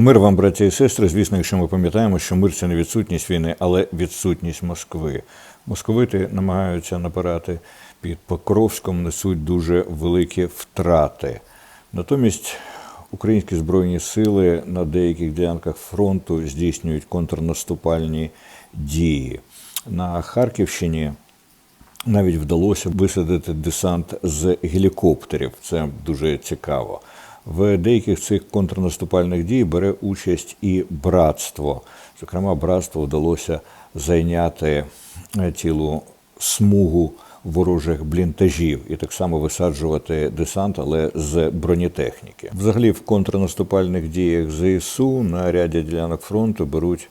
Мир вам, браті і сестри. Звісно, якщо ми пам'ятаємо, що мир це не відсутність війни, але відсутність Москви. Московити намагаються напирати під Покровськом, несуть дуже великі втрати. Натомість українські збройні сили на деяких ділянках фронту здійснюють контрнаступальні дії. На Харківщині навіть вдалося висадити десант з гелікоптерів. Це дуже цікаво. В деяких цих контрнаступальних дій бере участь і братство. Зокрема, братство вдалося зайняти е, цілу смугу ворожих блінтажів і так само висаджувати десант, але з бронетехніки. Взагалі, в контрнаступальних діях ЗСУ на ряді ділянок фронту беруть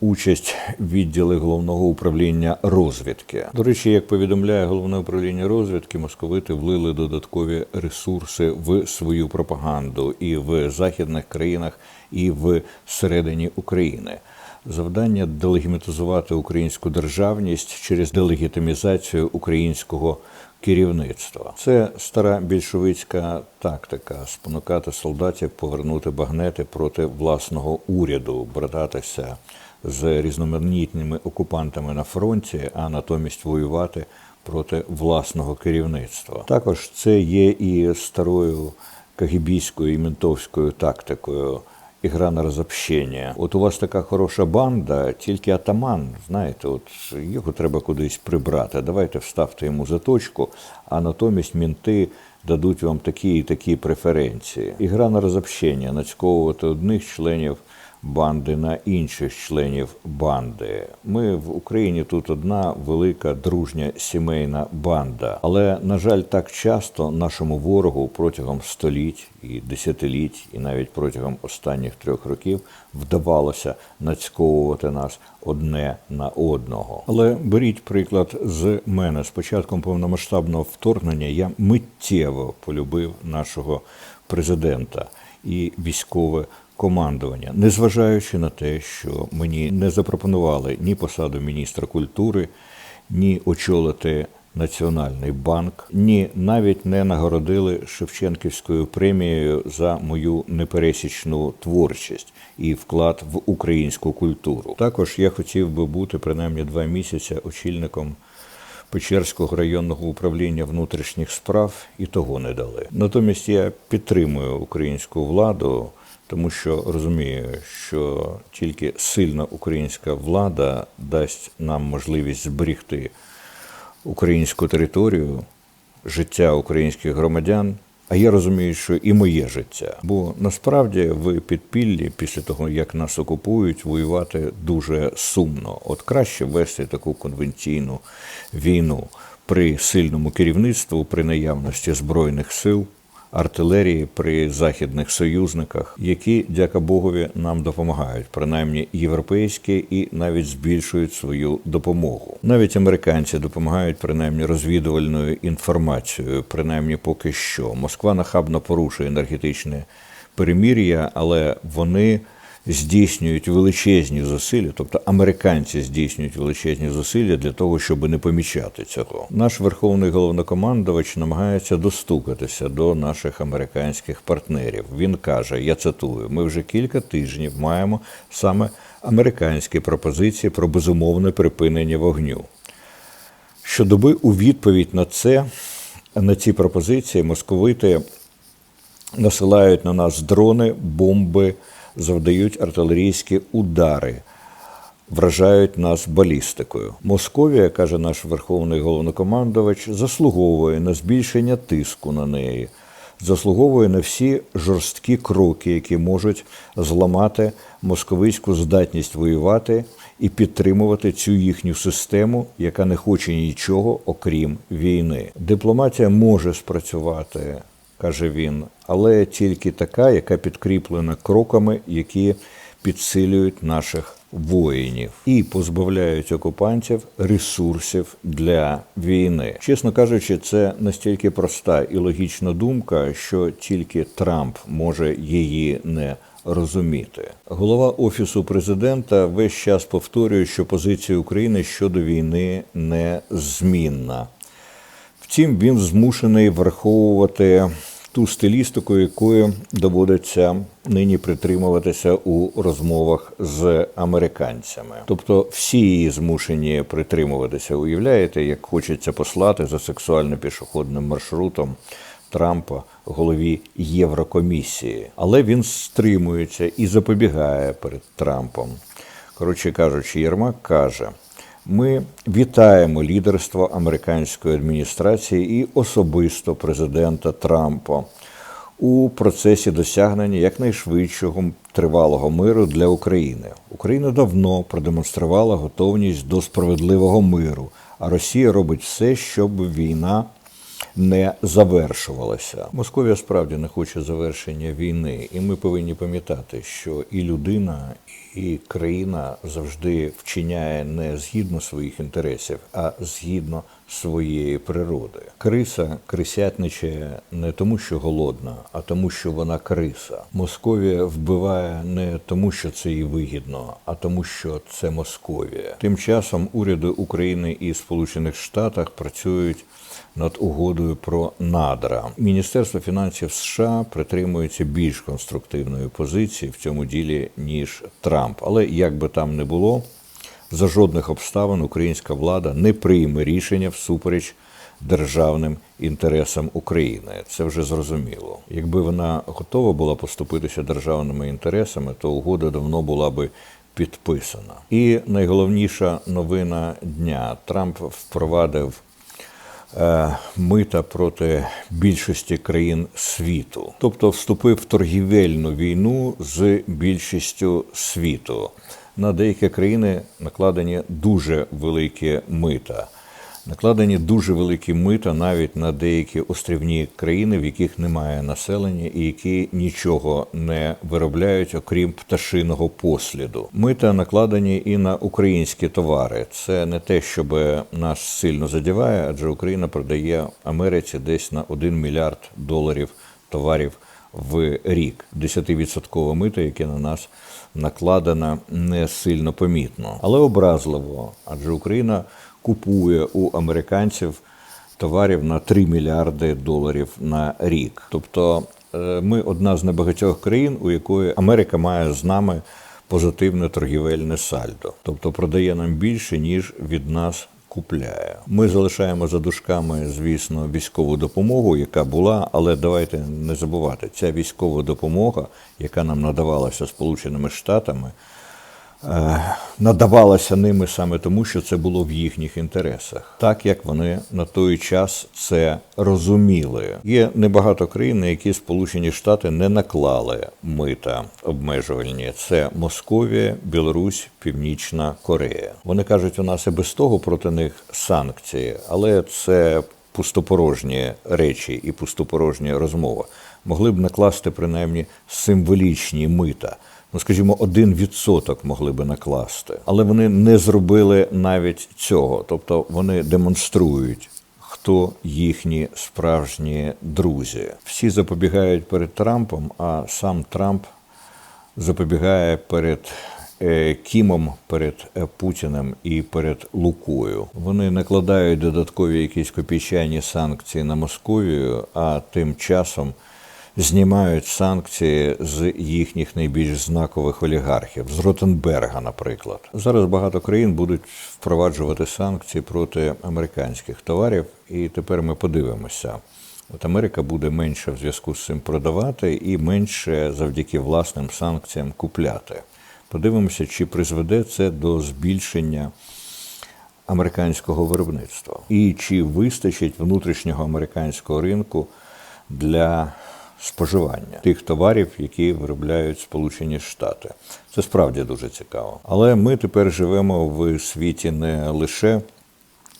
участь відділи головного управління розвідки. До речі, як повідомляє головне управління розвідки, московити влили додаткові ресурси в свою пропаганду і в західних країнах, і в середині України. Завдання делегімітизувати українську державність через делегітимізацію українського керівництва. Це стара більшовицька тактика спонукати солдатів повернути багнети проти власного уряду, брататися з різноманітними окупантами на фронті, а натомість воювати проти власного керівництва. Також це є і старою кагібійською і ментовською тактикою. Ігра на розобщення. От у вас така хороша банда, тільки атаман, знаєте, от його треба кудись прибрати. Давайте вставте йому заточку, а натомість мінти дадуть вам такі і такі преференції. Ігра на розобщення, нацьковувати одних членів банди на інших членів банди. Ми в Україні тут одна велика дружня сімейна банда. Але на жаль, так часто нашому ворогу протягом століть і десятиліть, і навіть протягом останніх трьох років вдавалося нацьковувати нас одне на одного. Але беріть приклад з мене. З початком повномасштабного вторгнення я миттєво полюбив нашого президента і військове командування, незважаючи на те, що мені не запропонували ні посаду міністра культури, ні очолити Національний банк, ні навіть не нагородили Шевченківською премією за мою непересічну творчість і вклад в українську культуру. Також я хотів би бути принаймні два місяці очільником. Печерського районного управління внутрішніх справ і того не дали. Натомість я підтримую українську владу, тому що розумію, що тільки сильна українська влада дасть нам можливість зберігти українську територію, життя українських громадян. А я розумію, що і моє життя. Бо насправді в підпіллі, після того як нас окупують, воювати дуже сумно. От краще вести таку конвенційну війну при сильному керівництву, при наявності збройних сил, артилерії, при західних союзниках, які, дяка Богові, нам допомагають, принаймні європейські, і навіть збільшують свою допомогу. Навіть американці допомагають принаймні розвідувальною інформацією, принаймні поки що. Москва нахабно порушує енергетичне перемір'я, але вони здійснюють величезні зусилля, тобто американці здійснюють величезні зусилля для того, щоб не помічати цього. Наш верховний головнокомандувач намагається достукатися до наших американських партнерів. Він каже: я цитую: ми вже кілька тижнів маємо саме американські пропозиції про безумовне припинення вогню. Щодоби у відповідь на це, на ці пропозиції, московити насилають на нас дрони, бомби, завдають артилерійські удари, вражають нас балістикою. Московія, каже наш верховний головнокомандувач, заслуговує на збільшення тиску на неї, заслуговує на всі жорсткі кроки, які можуть зламати московицьку здатність воювати і підтримувати цю їхню систему, яка не хоче нічого окрім війни. Дипломатія може спрацювати каже він, але тільки така, яка підкріплена кроками, які підсилюють наших воїнів і позбавляють окупантів ресурсів для війни. Чесно кажучи, це настільки проста і логічна думка, що тільки Трамп може її не розуміти. Голова офісу президента весь час повторює, що позиція України щодо війни незмінна. Втім, він змушений враховувати ту стилістику, якої доводиться нині притримуватися у розмовах з американцями. Тобто всі її змушені притримуватися. Уявляєте, як хочеться послати за сексуально-пішохідним маршрутом Трампа голові Єврокомісії, але він стримується і запобігає перед Трампом. Коротше кажучи, Єрмак каже. Ми вітаємо лідерство американської адміністрації і особисто президента Трампа у процесі досягнення якнайшвидшого тривалого миру для України. Україна давно продемонструвала готовність до справедливого миру, а Росія робить все, щоб війна не завершувалася. Московія справді не хоче завершення війни, і ми повинні пам'ятати, що і людина, і країна завжди вчиняє не згідно своїх інтересів, а згідно своєї природи. Криса крисятничає не тому, що голодна, а тому, що вона криса. Московія вбиває не тому, що це їй вигідно, а тому, що це Московія. Тим часом уряди України і Сполучених Штатів працюють над угодою про надра. Міністерство фінансів США притримується більш конструктивної позиції в цьому ділі ніж Трамп. Але як би там не було, за жодних обставин українська влада не прийме рішення всупереч державним інтересам України. Це вже зрозуміло. Якби вона готова була поступитися державними інтересами, то угода давно була би підписана. І найголовніша новина дня: Трамп впровадив мита проти більшості країн світу, тобто вступив в торгівельну війну з більшістю світу. На деякі країни накладені дуже великі мита. Накладені дуже великі мита навіть на деякі острівні країни, в яких немає населення і які нічого не виробляють, окрім пташиного посліду. Мита накладені і на українські товари. Це не те, щоб нас сильно задіває, адже Україна продає Америці десь на 1 мільярд доларів товарів в рік. 10% мита, яке на нас накладено, не сильно помітно, але образливо, адже Україна купує у американців товарів на 3 мільярди доларів на рік. Тобто е, ми одна з небагатьох країн, у якої Америка має з нами позитивне торгівельне сальдо, тобто продає нам більше, ніж від нас купляє. Ми залишаємо за дужками, звісно, військову допомогу, яка була, але давайте не забувати, ця військова допомога, яка нам надавалася Сполученими Штатами, надавалася ними саме тому, що це було в їхніх інтересах, так як вони на той час це розуміли. Є небагато країн, на які Сполучені Штати не наклали мита обмежувальні. Це Московія, Білорусь, Північна Корея. Вони кажуть, у нас і без того проти них санкції, але це пустопорожні речі і пустопорожні розмови. Могли б накласти принаймні символічні мита. Ну, скажімо, один відсоток могли би накласти, але вони не зробили навіть цього. Тобто вони демонструють, хто їхні справжні друзі. Всі запобігають перед Трампом, а сам Трамп запобігає перед е, Кімом, перед е, Путіним і перед Лукою. Вони накладають додаткові якісь копійчані санкції на Московію, а тим часом знімають санкції з їхніх найбільш знакових олігархів, з Ротенберга, наприклад. Зараз багато країн будуть впроваджувати санкції проти американських товарів, і тепер ми подивимося. От Америка буде менше в зв'язку з цим продавати і менше завдяки власним санкціям купляти. Подивимося, чи призведе це до збільшення американського виробництва, і чи вистачить внутрішнього американського ринку для споживання тих товарів, які виробляють Сполучені Штати. Це справді дуже цікаво. Але ми тепер живемо в світі не лише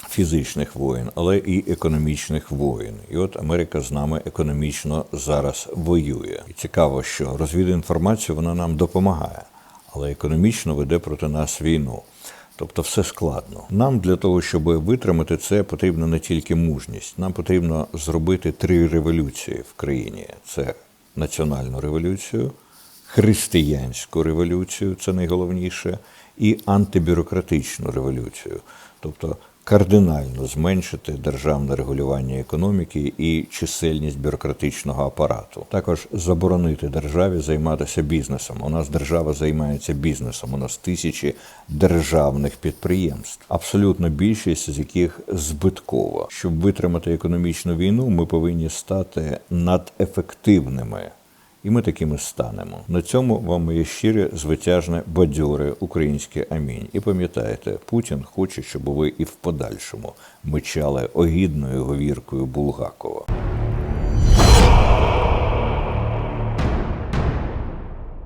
фізичних воєн, але і економічних воєн. І от Америка з нами економічно зараз воює. І цікаво, що розвідінформацію вона нам допомагає, але економічно веде проти нас війну. Тобто все складно. Нам для того, щоб витримати це, потрібна не тільки мужність. Нам потрібно зробити три революції в країні: це національну революцію, християнську революцію, це найголовніше, і антибюрократичну революцію. Тобто кардинально зменшити державне регулювання економіки і чисельність бюрократичного апарату. Також заборонити державі займатися бізнесом. У нас держава займається бізнесом. У нас тисячі державних підприємств, абсолютно більшість з яких збиткова. Щоб витримати економічну війну, ми повинні стати надефективними. І ми такими станемо. На цьому вам моє щире, звитяжне, бадьоре українське амінь. І пам'ятайте, Путін хоче, щоб ви і в подальшому мечали огідною говіркою Булгакова.